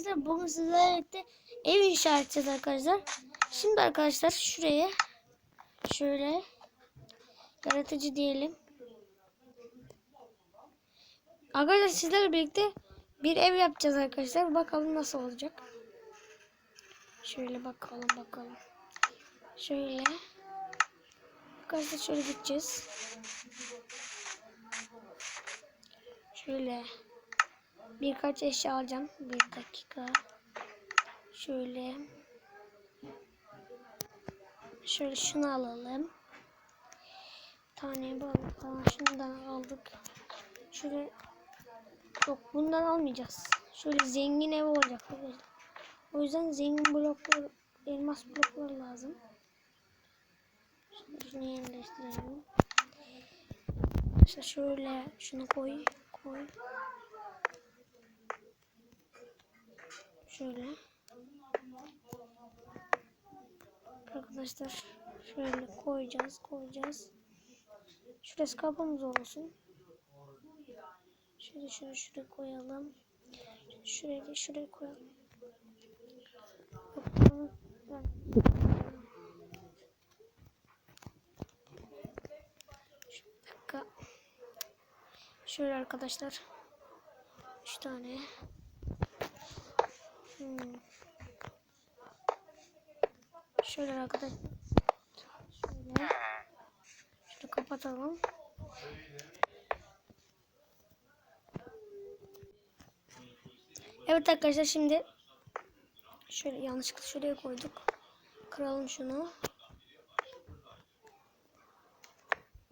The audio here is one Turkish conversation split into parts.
arkadaşlar bugün sizlerle birlikte ev inşa edeceğiz arkadaşlar. Şimdi arkadaşlar şuraya şöyle yaratıcı diyelim. Arkadaşlar sizlerle birlikte bir ev yapacağız arkadaşlar. Bakalım nasıl olacak. Şöyle bakalım bakalım. Şöyle. Arkadaşlar şöyle gideceğiz. Şöyle birkaç eşya alacağım. Bir dakika. Şöyle. Şöyle şunu alalım. Tane balık falan şundan aldık. Şöyle yok bundan almayacağız. Şöyle zengin ev olacak. O yüzden zengin bloklar, elmas bloklar lazım. Şimdi şunu yerleştirelim. İşte şöyle şunu koy, koy. Şöyle. Arkadaşlar şöyle koyacağız, koyacağız. Şurası kapımız olsun. Şöyle şunu şuraya koyalım. Şuraya şuraya koyalım. Şöyle arkadaşlar. Üç tane. Şöyle arkadaşlar. Şöyle. Şunu kapatalım. Evet arkadaşlar şimdi şöyle yanlışlıkla şuraya koyduk. Kıralım şunu.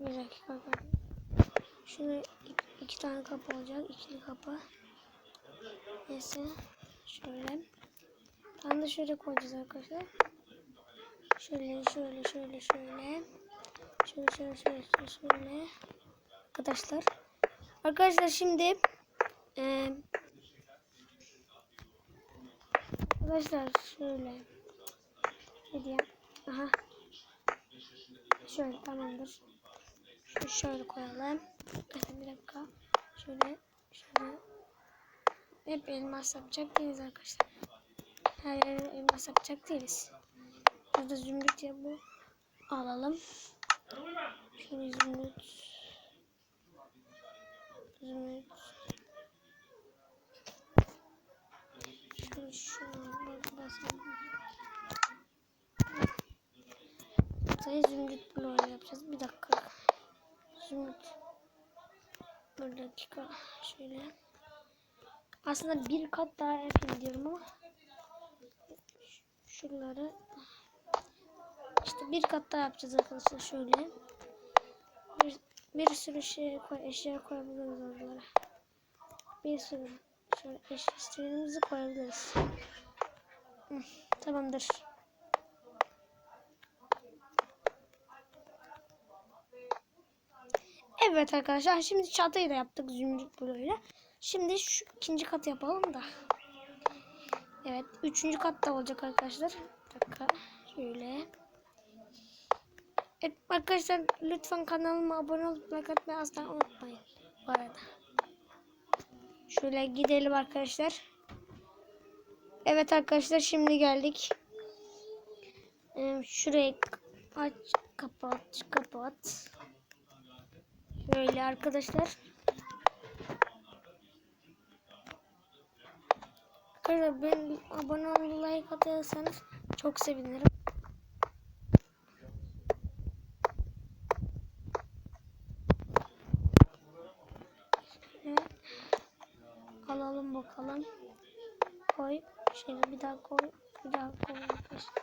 Bir dakika. Şunu iki, iki tane kapı olacak. ikili kapı. Neyse. Şöyle. Tam da şöyle koyacağız arkadaşlar. Şöyle şöyle şöyle şöyle. Şöyle şöyle şöyle şöyle şöyle. Arkadaşlar. Arkadaşlar şimdi eee Arkadaşlar şöyle. Ne diyeyim? Aha. Şöyle tamamdır. Şunu şöyle koyalım. Bir dakika. Şöyle şöyle. Hep elmas yapacak değiliz arkadaşlar. Her yere elmas yapacak değiliz. Burada zümrüt ya bu. Alalım. Şöyle zümrüt. Zümrüt. Şöyle şunu basalım. Sayı zümrüt bloğu yapacağız. Bir dakika. Zümrüt. Bir dakika. Şöyle. Aslında bir kat daha yapayım diyorum ama şuraları işte bir kat daha yapacağız arkadaşlar şöyle. Bir, bir sürü şey koy, eşya koyabiliriz oralara. Bir sürü şöyle eşyalarımızı koyabiliriz. Hı, tamamdır. Evet arkadaşlar şimdi çatıyı da yaptık zümrüt bloğuyla. Şimdi şu ikinci katı yapalım da. Evet üçüncü kat da olacak arkadaşlar. Bir dakika şöyle. Evet arkadaşlar lütfen kanalıma abone olup like atmayı asla unutmayın. Bu arada. Şöyle gidelim arkadaşlar. Evet arkadaşlar şimdi geldik. Ee, şurayı aç kapat kapat. Şöyle arkadaşlar. Arkadaşlar ben abone olup like atarsanız çok sevinirim. Şöyle alalım bakalım. Koy. Şöyle bir daha koy. Bir daha koy. Arkadaşlar,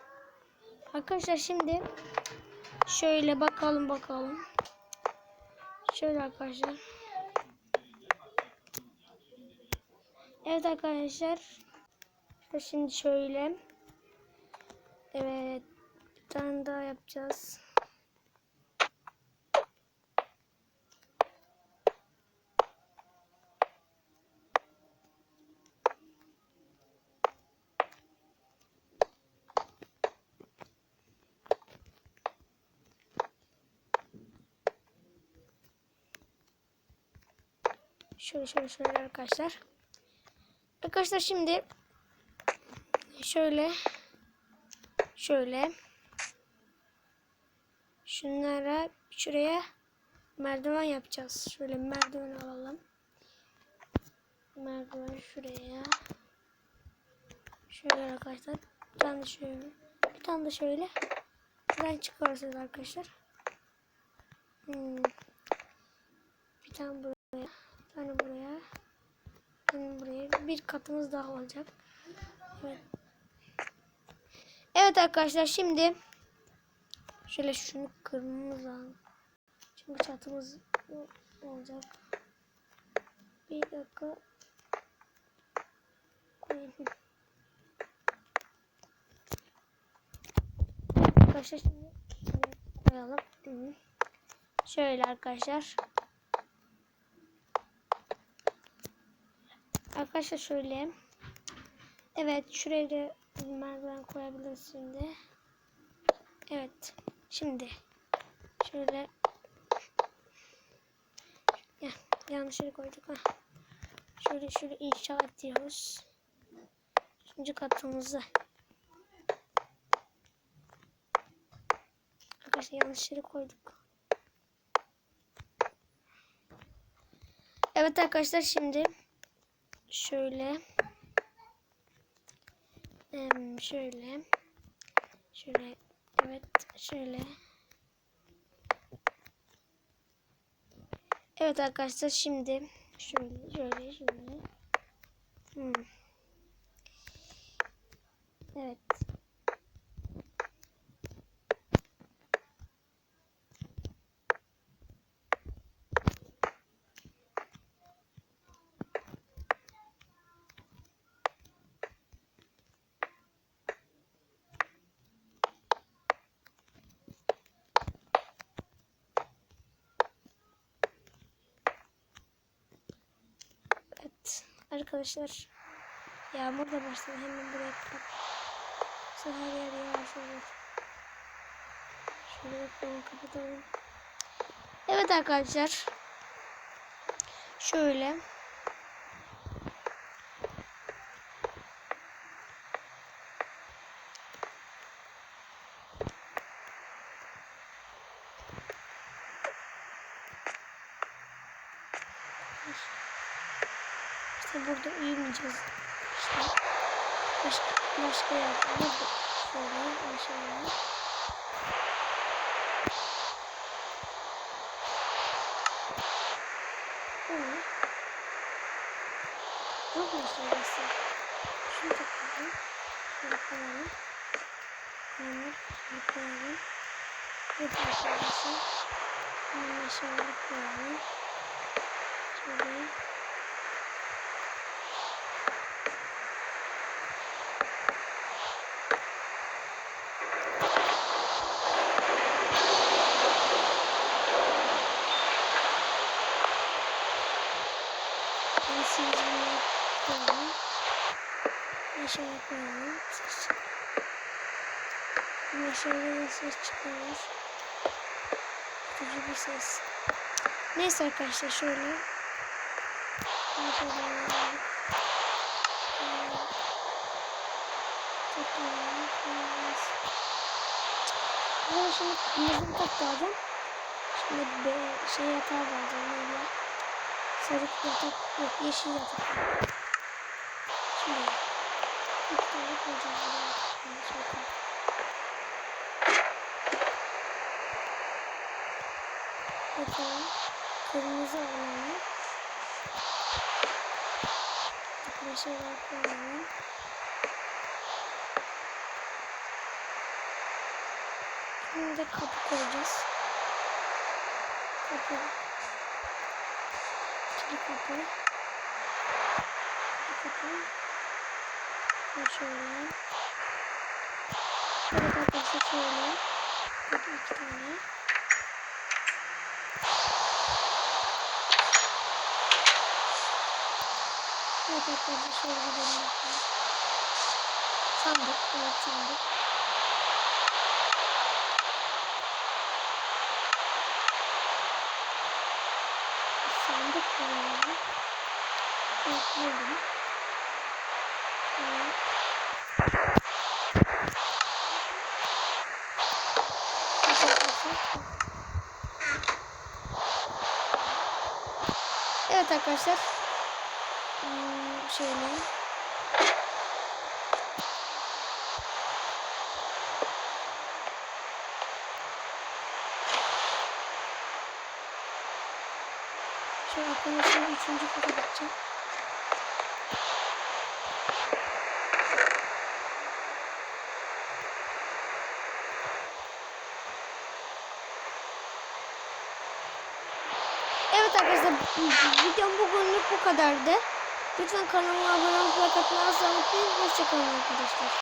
arkadaşlar şimdi şöyle bakalım bakalım. Şöyle arkadaşlar. Evet arkadaşlar. Şimdi şöyle. Evet. Bir tane daha yapacağız. Şöyle şöyle şöyle arkadaşlar. Arkadaşlar şimdi şöyle şöyle şunlara şuraya merdiven yapacağız. Şöyle merdiven alalım. Merdiven şuraya. Şöyle arkadaşlar. Bir tane de şöyle. Bir tane de şöyle. Buradan çıkarsınız arkadaşlar. Hmm. Bir tane buraya. Bir tane buraya. Bir tane buraya. Bir katımız daha olacak. Evet. Evet arkadaşlar şimdi şöyle şunu kırmamız lazım. Çünkü çatımız olacak. Bir dakika. Koyayım. Arkadaşlar şimdi koyalım. Şöyle arkadaşlar. Arkadaşlar şöyle. Evet şuraya merdiven koyabiliriz şimdi. Evet. Şimdi şöyle ya, yanlış yere koyduk ha. Şöyle şöyle inşa ediyoruz. Üçüncü katımızı. Arkadaşlar yanlış yere koyduk. Evet arkadaşlar şimdi şöyle şöyle. Şöyle evet şöyle. Evet arkadaşlar şimdi şöyle şöyle şöyle. Hmm. Evet Evet arkadaşlar yağmur da başladı hemen buraya kapat. Yoksa her yer yağış olur. Şöyle bakalım kapatalım. Evet arkadaşlar. Şöyle. İşte burada uyumayacağız. İşte başka başka yerde şöyle aşağıya. Bu ne? Yok mu şurası? Şunu koyalım. Şöyle koyalım. Yani şöyle koyalım. Yok mu şurası? Bunu şöyle koyalım. Şöyle. Yüzünü koyalım. Aşağıya koyalım. Aşağıya ses çıkıyor. Kötü bir ses. Neyse arkadaşlar şöyle. Aşağıya. Ben şimdi kırmızı bir kat aldım. Şimdi be, şey yatağı da alacağım. Neydi? Sarı yatak yok yeşil yatak. Şimdi bir tane koyacağım şöyle koy. Bakalım. Kırmızı. Bir şeyler koyalım. Şimdi de kapı koyacağız. Kapı. İkili kapı. Bir kapı. Ve şöyle. Evet arkadaşlar şöyle. Kapı iki tane. Evet arkadaşlar şöyle bir bölüm yapalım. Sandık. Evet sandık. Tamam. Ekledim. Evet arkadaşlar. Hmm, şey ne? Şu arkadaşlar üçüncü kata gideceğim. Evet arkadaşlar videom bugünlük bu kadardı. Lütfen kanalıma abone olup like atmayı unutmayın. Hoşçakalın arkadaşlar.